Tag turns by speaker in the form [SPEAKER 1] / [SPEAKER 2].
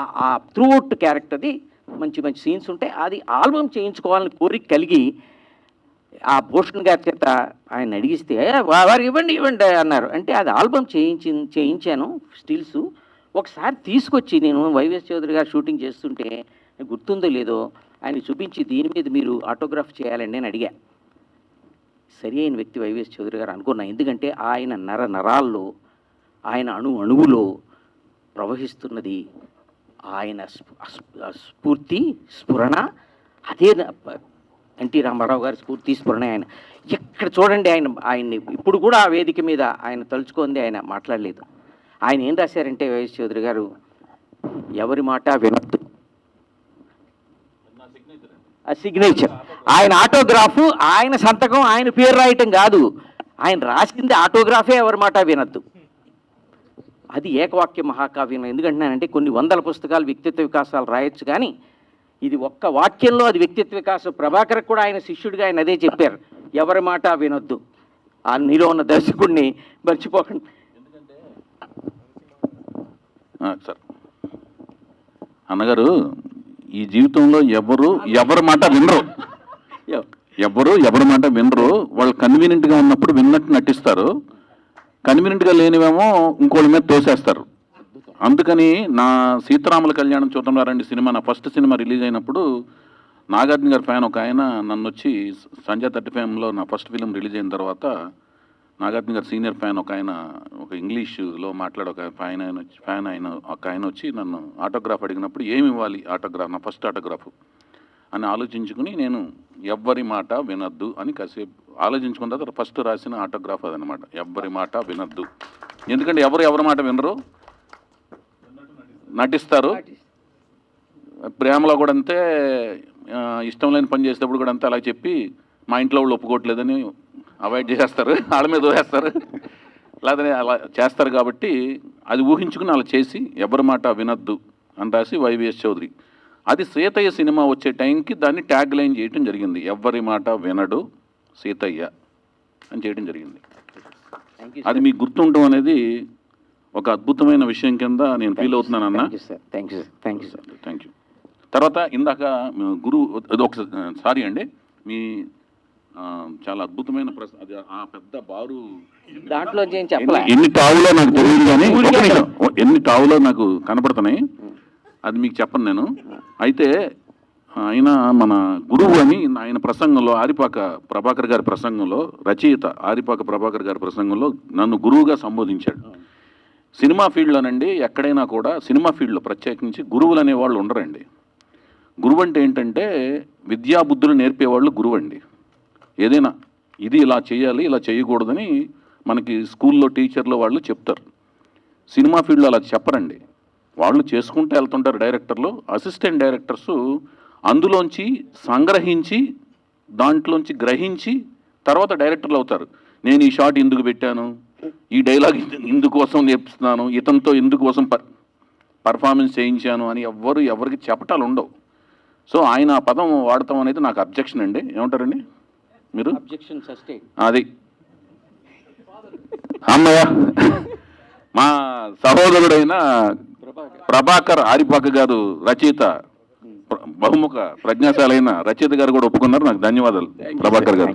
[SPEAKER 1] ఆ త్రూఅవుట్ క్యారెక్టర్ది మంచి మంచి సీన్స్ ఉంటాయి. అది ఆల్బమ్ చేయించుకోవాలని కోరిక కలిగి ఆ భూషణ్ గారి చేత ఆయన అడిగిస్తే వారు ఇవ్వండి ఇవ్వండి అన్నారు. అంటే అది ఆల్బమ్ చేయించి చేయించాను స్టిల్స్ ఒకసారి తీసుకొచ్చి నేను వైవిఎస్ చౌదరి గారు షూటింగ్ చేస్తుంటే గుర్తుందో లేదో ఆయన చూపించి దీని మీద మీరు ఆటోగ్రాఫ్ చేయాలండి అని అడిగా. సరి అయిన వ్యక్తి వైవిఎస్ చౌదరి గారు అనుకున్నా. ఎందుకంటే ఆయన నర నరాల్లో ఆయన అణు అణువులో ప్రవహిస్తున్నది ఆయన స్ఫూర్తి స్ఫురణ అదే ఎన్టీ రామారావు గారి స్ఫూర్తి స్ఫురణ ఆయన. ఎక్కడ చూడండి ఆయన ఆయన్ని. ఇప్పుడు కూడా ఆ వేదిక మీద ఆయన తలుచుకుంది ఆయన మాట్లాడలేదు. ఆయన ఏం రాశారంటే వైఎస్ చౌదరి గారు ఎవరి మాట వినొద్దు. ఆ సిగ్నేచర్ ఆయన ఆటోగ్రాఫ్ ఆయన సంతకం ఆయన పేరు రాయటం కాదు. ఆయన రాసింది ఆటోగ్రాఫే ఎవరి మాట వినొద్దు. అది ఏకవాక్య మహాకావ్యం ఎందుకంటున్నానంటే కొన్ని వందల పుస్తకాలు వ్యక్తిత్వ వికాసాలు రాయొచ్చు కానీ ఇది ఒక్క వాక్యంలో అది వ్యక్తిత్వ వికాసం. ప్రభాకర్ కూడా ఆయన శిష్యుడిగా ఆయన అదే చెప్పారు. ఎవరి మాట వినొద్దు. ఆ నీలో ఉన్న దర్శకుడిని మర్చిపోకండి.
[SPEAKER 2] సార్. అన్నగారు ఈ జీవితంలో ఎవరు ఎవరి మాట వినరు. ఎవరు ఎవరి మాట వినరు. వాళ్ళు కన్వీనియంట్గా ఉన్నప్పుడు విన్నట్టు నటిస్తారు. కన్వీనియంట్గా లేనివేమో ఇంకోళ్ళ మీద తోసేస్తారు. అందుకని నా సీతారాముల కళ్యాణం చూద్దాం రండి సినిమా నా ఫస్ట్ సినిమా రిలీజ్ అయినప్పుడు నాగార్జున గారి ఫ్యాన్ ఒక ఆయన నన్ను వచ్చి సంజయ్ థర్టీ ఫైవ్లో నా ఫస్ట్ ఫిలిం రిలీజ్ అయిన తర్వాత నాగార్జున గారి సీనియర్ ఫ్యాన్ ఒక ఆయన ఒక ఇంగ్లీష్లో మాట్లాడే ఒక ఫ్యాన్ ఆయన వచ్చి ఫ్యాన్ ఆయన ఒక ఆయన వచ్చి నన్ను ఆటోగ్రాఫ్ అడిగినప్పుడు ఏమి ఇవ్వాలి ఆటోగ్రాఫ్ నా ఫస్ట్ ఆటోగ్రాఫ్ అని ఆలోచించుకుని నేను ఎవ్వరి మాట వినొద్దు అని కాసేపు ఆలోచించుకున్న తర్వాత ఫస్ట్ రాసిన ఆటోగ్రాఫ్ అదనమాట. ఎవరి మాట వినద్దు. ఎందుకంటే ఎవరు ఎవరి మాట వినరు? నటిస్తారు. ప్రేమలో కూడా అంతే ఇష్టం లేని పని చేసేటప్పుడు కూడా అంతే అలా చెప్పి మా ఇంట్లో వాళ్ళు ఒప్పుకోవట్లేదని అవాయిడ్ చేసేస్తారు. వాళ్ళ మీద వేస్తారు లేదని అలా చేస్తారు కాబట్టి అది ఊహించుకుని అలా చేసి ఎవరి మాట వినొద్దు అని రాసి వైవిఎస్ చౌదరి. అది సీతయ్య సినిమా వచ్చే టైంకి దాన్ని ట్యాగ్ లైన్ చేయటం జరిగింది. ఎవరి మాట వినడు. సీతయ్య అని చేయడం జరిగింది. అది మీకు గుర్తుండడం అనేది ఒక అద్భుతమైన విషయం కింద నేను ఫీల్ అవుతున్నాను అన్న
[SPEAKER 1] thank you thank you sir thank you
[SPEAKER 2] తర్వాత ఇందాక గురువు అది ఒక సారీ అండి. మీ చాలా అద్భుతమైన ప్రశ్న అది ఆ పెద్ద బారు
[SPEAKER 1] దాంట్లో
[SPEAKER 2] ఎన్ని- టావులో నాకు తెలియదు కానీ. ఎన్ని టావులో నాకు కనపడుతున్నాయి? అది మీకు చెప్పను నేను. అయితే ఆయన మన గురువు అని ఆయన ప్రసంగంలో ఆరిపాక ప్రభాకర్ గారి ప్రసంగంలో రచయిత ఆరిపాక ప్రభాకర్ గారి ప్రసంగంలో నన్ను గురువుగా సంబోధించాడు. సినిమా ఫీల్డ్లోనండి ఎక్కడైనా కూడా సినిమా ఫీల్డ్లో ప్రత్యేకించి గురువులు అనేవాళ్ళు ఉండరండి. గురువు అంటే ఏంటంటే విద్యాబుద్ధులు నేర్పేవాళ్ళు గురువు అండి ఏదైనా ఇది ఇలా చేయాలి ఇలా చేయకూడదని మనకి స్కూల్లో టీచర్లు వాళ్ళు చెప్తారు. సినిమా ఫీల్డ్లో అలా చెప్పరండి. వాళ్ళు చేసుకుంటూ వెళ్తుంటారు డైరెక్టర్లు అసిస్టెంట్ డైరెక్టర్స్ అందులోంచి సంగ్రహించి దాంట్లోంచి గ్రహించి తర్వాత డైరెక్టర్లు అవుతారు. నేను ఈ షాట్ ఎందుకు పెట్టాను? ఈ డైలాగ్ ఇందుకోసం నేర్పిస్తున్నాను? ఇతనితో ఇందుకోసం పర్ పర్ఫార్మెన్స్ చేయించాను? అని ఎవ్వరు ఎవరికి చెప్పటాలు ఉండవు. సో ఆయన ఆ పదం వాడటం అనేది నాకు అబ్జెక్షన్ అండి. ఏమంటారండి? మీరు?
[SPEAKER 1] అబ్జెక్షన్
[SPEAKER 2] అది. అమ్మయ్య! మా సహోదరుడైన ప్రభాకర్ ఆరిపాక గారు రచయిత. బహుముఖ ప్రజ్ఞాశాలైన రచయిత గారు కూడా ఒప్పుకున్నారు. నాకు ధన్యవాదాలు ప్రభాకర్ గారు.